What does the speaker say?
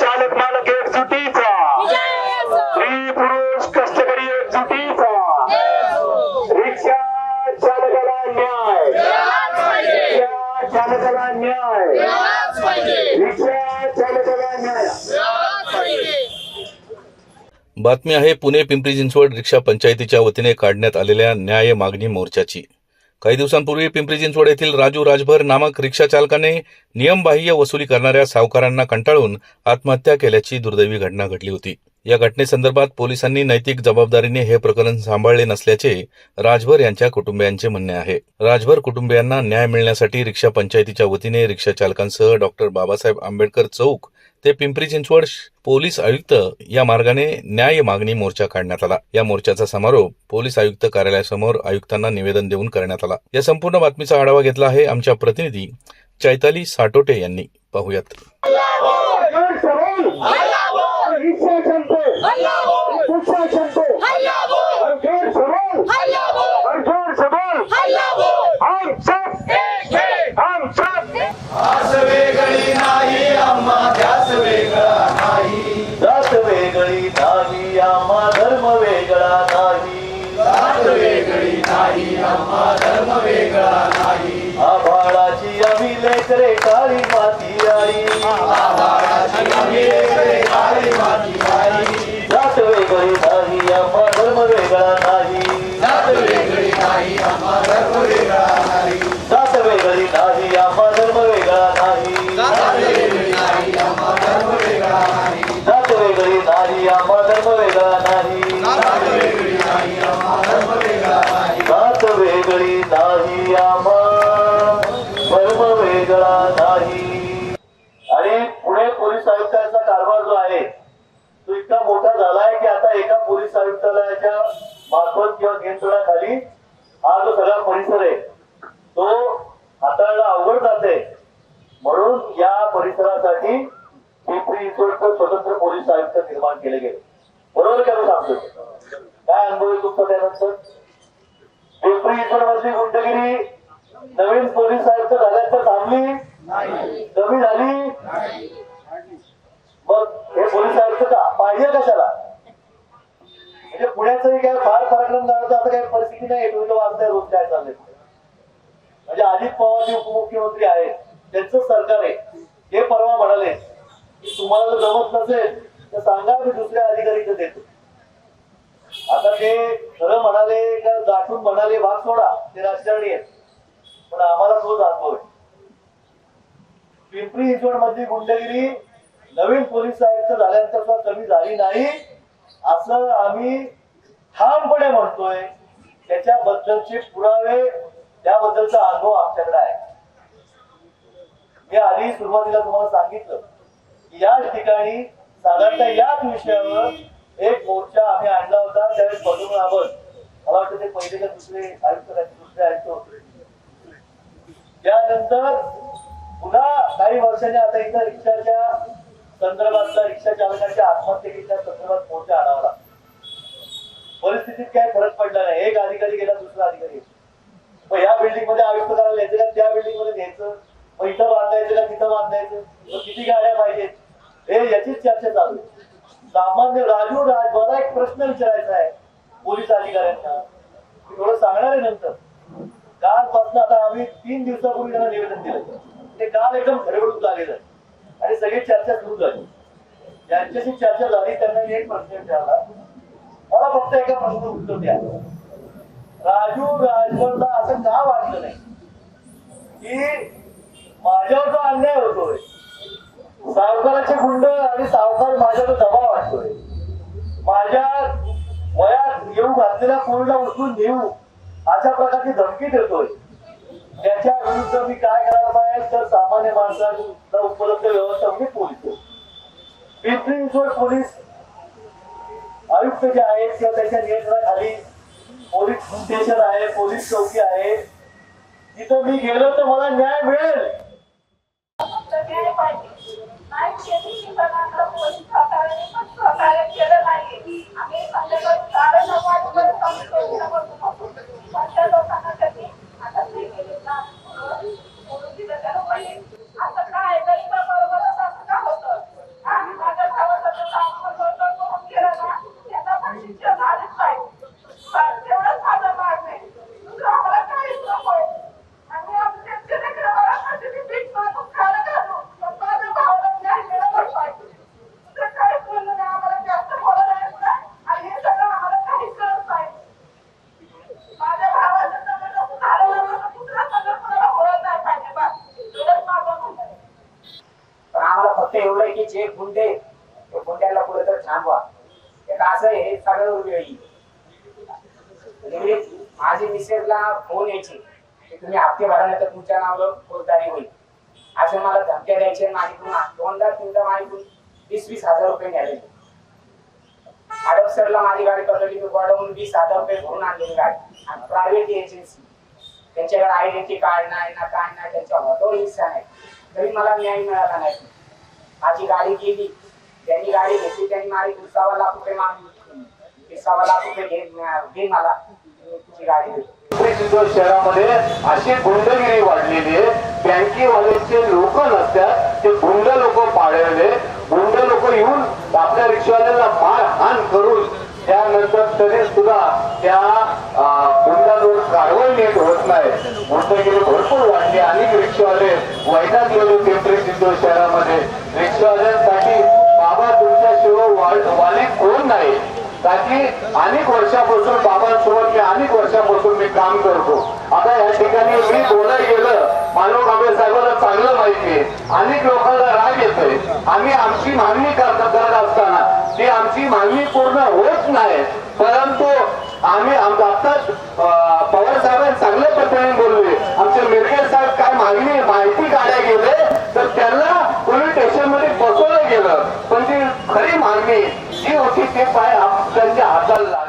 चालक मालक एक सुटीचा स्त्री पुरुष कष्टकरी बातमी आहे पुणे पिंपरी चिंचवड रिक्षा पंचायतीच्या वतीने काढण्यात आलेल्या न्याय मागणी मोर्चाची. काही दिवसांपूर्वी पिंपरी चिंचवड येथील राजू राजभर नामक रिक्षा चालकाने नियमबाह्य वसुली करणाऱ्या सावकारांना कंटाळून आत्महत्या केल्याची दुर्दैवी घटना घडली होती. या घटनेसंदर्भात पोलिसांनी नैतिक जबाबदारीने हे प्रकरण सांभाळले नसल्याचे राजभर यांच्या कुटुंबियांचे म्हणणे आहे. राजभर कुटुंबियांना न्याय मिळण्यासाठी रिक्षा पंचायतीच्या वतीने रिक्षा चालकांसह डॉक्टर बाबासाहेब आंबेडकर चौक ते पिंपरी चिंचवड पोलीस आयुक्त या मार्गाने न्याय मागणी मोर्चा काढण्यात आला. या मोर्चाचा समारोप पोलीस आयुक्त कार्यालयासमोर आयुक्तांना निवेदन देऊन करण्यात आला. या संपूर्ण बातमीचा आढावा घेतला आहे आमच्या प्रतिनिधी चैताली साटोटे यांनी. पाहुयात. Yeah. हा जो सगळा परिसर आहे तो हाताळला अवघड जाते. म्हणून या परिसरासाठी पिंपरी चिंचवडचं स्वतंत्र पोलीस आयुक्त निर्माण केले गेले. बरोबर का मी सांगतो काय अनुभव आहे तुमचा त्यानंतर? पिंपरी चिंचवड मधली गुंडगिरी नवीन पोलीस आयुक्त झाल्यानंतर थांबली कमी झाली मग हे पोलीस आयुक्त का पाहिजे कशाला म्हणजे पुण्याचंही काय फार पराक्रम झालं असं काही परिस्थिती नाही तुम्ही तो वाचताय रोज काय चाललंय म्हणजे अजित पवार जे उपमुख्यमंत्री आहेत त्यांचं सरकार आहे. हे परवा म्हणाले की तुम्हाला जर जमत नसेल तर सांगा मी दुसऱ्या अधिकारीचं देतो. आता ते खरं म्हणाले का गाठून म्हणाले भाग सोडा ते राजकारणी आहेत. पण आम्हाला तोच अनुभव आहे. पिंपरी चिंचवड मधली गुंडगिरी नवीन पोलीस आयुक्त झाल्यानंतर सुद्धा कमी झाली नाही असं आम्ही ठामपणे म्हणतोय. त्याच्याबद्दलचे पुरावे त्याबद्दलचा अनुभव आमच्याकडे आहे. मी आधी सुरुवातीला तुम्हाला सांगितलं की याच ठिकाणी साधारणतः याच विषयावर एक मोर्चा आम्ही आणला होता त्यावेळेस बदलून आपण मला वाटतं ते पहिले का दुसरे आयुक्त दुसरे आयुक्त होते. त्यानंतर पुन्हा काही वर्षांनी आता इथं रिक्षाच्या संदर्भातला रिक्षा चालकाच्या आत्महत्येच्या संदर्भात मोर्चा आणावा लागतो परिस्थितीत काय फरक पडला नाही. एक अधिकारी गेला दुसरा मग या बिल्डिंगमध्ये आयुक्त करायला यायचं का? त्या बिल्डिंगमध्ये न्यायचं. मग इथं बांधायचं का? तिथं बांधायचं. मग किती गाड्या पाहिजेत? हे याचीच चर्चा चालू आहे. सामान्य राजू राज मला एक प्रश्न विचारायचा आहे पोलीस अधिकाऱ्यांना. थोडं सांगणार आहे नंतर. कालपासून आता आम्ही तीन दिवसापूर्वी त्यांना निवेदन दिलं ते काल एकदम घडबडून झालेलं आणि सगळी चर्चा सुरू झाली. ज्यांच्याशी चर्चा झाली त्यांना एक प्रश्न विचारला. मला फक्त एका प्रश्न उत्तर द्या. राजू राजभरला असं का वाटलं नाही? की माझ्यावर जो अन्याय होतोय सावकाराचे गुंड आणि सावकार माझ्यावर दबाव वाटतोय माझ्या वयात येऊ घातलेल्या पोरीला उचलून नेऊ अशा प्रकारची धमकी देतोय. त्याच्या विरुद्ध मी काय करायला पाहिजे तर सामान्य माणसाला उपलब्ध व्यवस्था म्हणजे पोलीस. पिंपरी चिंचवड पोलीस आयुक्त जे आहेत किंवा त्याच्या नियंत्रणाखाली पोलीस स्टेशन आहे पोलीस चौकी आहे. तिथं मी गेलो तर मला न्याय मिळेल. न्याय पाहिजे नाही केली की सगळ्यांना पोलीस सहकार्याने पण सहकार्य केलं नाही आम्ही संध्याकाळी साडे नऊ वाजेपर्यंत आम्ही चौकीला बसतो अशा लोकांना एवढं की जे गुंडे गुंड्याला पुढे तर थांबवा. एक असं हे सगळं वेळी माझी म्हणजे मिसेसला फोन यायचे की तुम्ही हप्ते भरा तर तुमच्या नावावर फौजदारी होईल. असं मला धमक्या द्यायचे माझ्याकडून दोनदा तीनदा माझ्याकडून वीस वीस हजार रुपये न्यायचे हडपसरला माझी गाडी पकडली मी गोडाऊन वीस हजार रुपये भरून आणलेली गाडी. आणि प्रायव्हेट एजन्सी त्यांच्याकडे आयडेंटिटी कार्ड नाही ना काय नाही त्यांच्या ऑटो रिक्षा नाही. तरी मला न्याय मिळाला नाही. माझी गाडी गेली त्यांनी गाडी घेतली. त्यांनी माझी सव्वा लाख रुपये मागली ते सव्वा लाख रुपये घे मला. तुझी गाडी देतो पिंपरी शहरामध्ये अशी गुंडगिरी वाढलेली आहे. बँकेवाल्याचे लोक नसतात. ते गुंड लोक पाळलेले गुंड लोक येऊन आपल्या रिक्षावाल्याला मारहाण करून त्यानंतर तरी सुद्धा त्या गुंडांवर कारवाई नीट होत नाही. गुंडगिरी भरपूर वाढली. अनेक रिक्षावाले वैतागलेले पिंपरी चिंचवड शहरामध्ये अनेक वर्षापासून बाबांसोबत मी अनेक वर्षापासून मी काम करतो. आता या ठिकाणी मी बोलायला गेलं मानव कांबळे साहेबांना चांगलं माहिती आहे. अनेक लोकांना राग येतोय. आम्ही आमची मागणी करत करत असताना ती आमची मागणी पूर्ण होत नाही. परंतु आम्ही आम- आत्ताच पवार साहेबांनी चांगल्या पद्धतीने बोलले आमचे मिरके साहेब काय मागणी माहिती काढायला गेले तर त्यांना पोलीस स्टेशनमध्ये बसवलं गेलं. पण ती खरी मागणी जी होती ते पाय त्यांच्या हाताला लागली